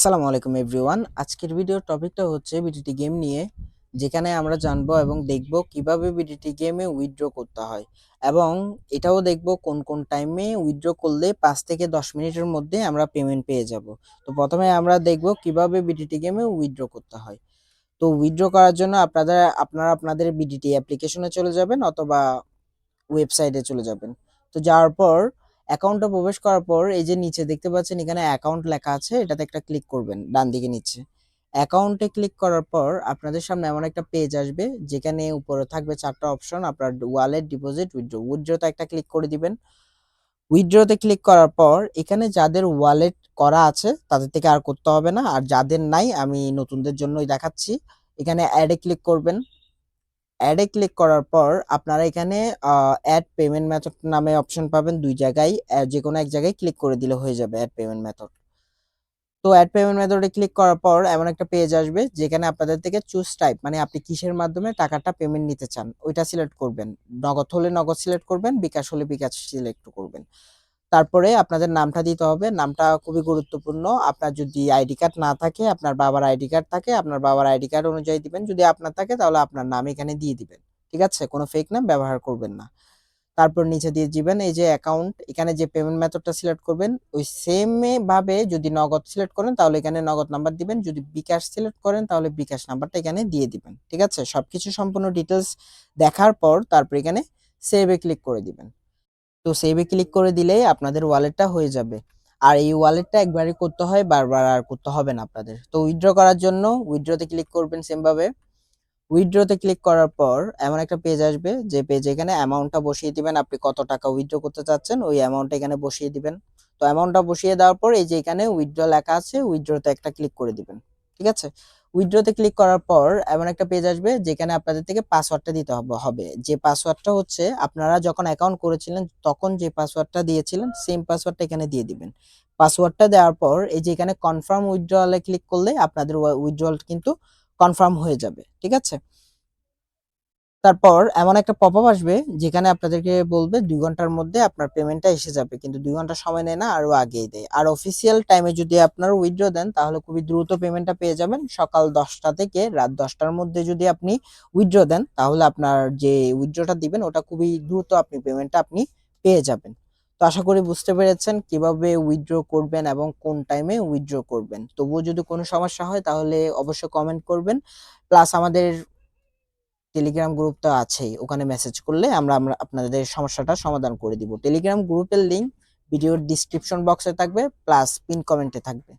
আসসালামু আলাইকুম এভরিওয়ান। আজকের ভিডিওর টপিকটা হচ্ছে বিডিটি গেম নিয়ে, যেখানে আমরা জানব এবং দেখব কীভাবে বিডিটি গেমে উইথড্র করতে হয় এবং এটাও দেখব কোন কোন টাইমে উইথড্র করলে পাঁচ থেকে দশ মিনিটের মধ্যে আমরা পেমেন্ট পেয়ে যাব। তো প্রথমে আমরা দেখব কীভাবে বিডিটি গেমে উইথড্র করতে হয়। তো উইথড্র করার জন্য আপনাদের, আপনারা আপনাদের বিডিটি অ্যাপ্লিকেশনে চলে যাবেন অথবা ওয়েবসাইটে চলে যাবেন। তো যাওয়ার পর অ্যাকাউন্টে প্রবেশ করার পর এই যে নিচে দেখতে পাচ্ছেন এখানে অ্যাকাউন্ট লেখা আছে, এটাতে একটা ক্লিক করবেন, ডান দিকে নিচে। অ্যাকাউন্টে ক্লিক করার পর আপনাদের সামনে এমন একটা পেজ আসবে, যেখানে উপরে থাকবে চারটা অপশন আপনার ওয়ালেট ডিপোজিট উইথড্র উইথড্রোতে একটা ক্লিক করে দিবেন। উইথড্রতে ক্লিক করার পর এখানে যাদের ওয়ালেট করা আছে, তাদের থেকে আর করতে হবে না, আর যাদের নাই, আমি নতুনদের জন্যই দেখাচ্ছি। এখানে অ্যাডে ক্লিক করবেন। অ্যাডে ক্লিক করার পর আপনারা এখানে অ্যাড পেমেন্ট মেথড নামে অপশন পাবেন দুই জায়গায়। যে কোনো এক জায়গায় ক্লিক করে দিলে হয়ে যাবে অ্যাড পেমেন্ট মেথড তো অ্যাড পেমেন্ট মেথডে ক্লিক করার পর এমন একটা পেজ আসবে যেখানে আপনাদের থেকে চুজ টাইপ মানে আপনি কিসের মাধ্যমে টাকাটা পেমেন্ট নিতে চান, ওইটা সিলেক্ট করবেন। নগদ হলে নগদ সিলেক্ট করবেন, বিকাশ হলে বিকাশ সিলেক্ট করবেন। তারপরে আপনাদের নামটা দিতে হবে। নামটা খুবই গুরুত্বপূর্ণ। আপনার যদি আইডি কার্ড না থাকে, আপনার বাবার আইডি কার্ড থাকে, আপনার বাবার আইডি কার্ড অনুযায়ী দিবেন। যদি আপনার থাকে, তাহলে আপনার নাম এখানে দিয়ে দিবেন। ঠিক আছে? কোনো ফেক নাম ব্যবহার করবেন না। তারপর নিচে দিয়ে দিবেন, এই যে অ্যাকাউন্ট এখানে যে পেমেন্ট মেথডটা সিলেক্ট করবেন, ওই সেম ভাবে যদি নগদ সিলেক্ট করেন, তাহলে এখানে নগদ নাম্বার দিবেন। যদি বিকাশ সিলেক্ট করেন, তাহলে বিকাশ নাম্বারটা এখানে দিয়ে দিবেন। ঠিক আছে? সবকিছু সম্পূর্ণ ডিটেলস দেখার পর তারপর এখানে সেভে ক্লিক করে দিবেন। তো সেভে ক্লিক করে দিলেই আপনাদের ওয়ালেটটা হয়ে যাবে। আর এই ওয়ালেটটা একবারই করতে হয়, বারবার আর করতে হবে না আপনাদের। তো উইথড্র করার জন্য উইথড্রতে ক্লিক করবেন সেম ভাবে। উইথড্রতে ক্লিক করার পর এমন একটা পেজ আসবে, যে পেজ এখানে অ্যামাউন্টটা বসিয়ে দিবেন। আপনি কত টাকা উইথড্র করতে চাচ্ছেন, ওই অ্যামাউন্টটা এখানে বসিয়ে দিবেন। তো অ্যামাউন্টটা বসিয়ে দেওয়ার পর এই যে এখানে উইথড্র লেখা আছে উইথড্রতে একটা ক্লিক করে দিবেন। ঠিক আছে? উইথড্রতে ক্লিক করার পর এমন একটা পেজ আসবে যেখানে আপনাদের থেকে পাসওয়ার্ডটা দিতে হবে যে পাসওয়ার্ডটা হচ্ছে আপনারা যখন অ্যাকাউন্ট করেছিলেন তখন যে পাসওয়ার্ডটা দিয়েছিলেন সেম পাসওয়ার্ডটা এখানে দিয়ে দিবেন। পাসওয়ার্ডটা দেওয়ার পর এই যে এখানে কনফার্ম উইথড্রয়ালে ক্লিক করলে আপনাদের উইথড্রয়াল কিন্তু কনফার্ম হয়ে যাবে, ঠিক আছে? তারপর এমন একটা পপ আপ আসবে যেখানে আপনাদেরকে বলবে দুই ঘণ্টার মধ্যে আপনার পেমেন্টটা এসে যাবে। কিন্তু দুই ঘণ্টা সময় নেয় না, আরও আগেই দেয়। আর অফিসিয়াল টাইমে যদি আপনার উইথড্র দেন, তাহলে খুবই দ্রুত পেমেন্টটা পেয়ে যাবেন। সকাল দশটা থেকে রাত দশটার মধ্যে যদি আপনি উইথড্র দেন, তাহলে আপনার যে উইথড্রটা দিবেন, ওটা খুবই দ্রুত আপনি পেমেন্টটা আপনি পেয়ে যাবেন। তো আশা করি বুঝতে পেরেছেন কীভাবে উইথড্র করবেন এবং কোন টাইমে উইথড্র করবেন। তবুও যদি কোনো সমস্যা হয়, তাহলে অবশ্যই কমেন্ট করবেন। প্লাস আমাদের টেলিগ্রাম গ্রুপ তো আছেই। ওখানে মেসেজ করলে আমরা আমরা আপনাদের সমস্যাটা সমাধান করে দিব। টেলিগ্রাম গ্রুপের লিংক ভিডিওর ডিসক্রিপশন বক্সে থাকবে প্লাস পিন কমেন্টে থাকবে।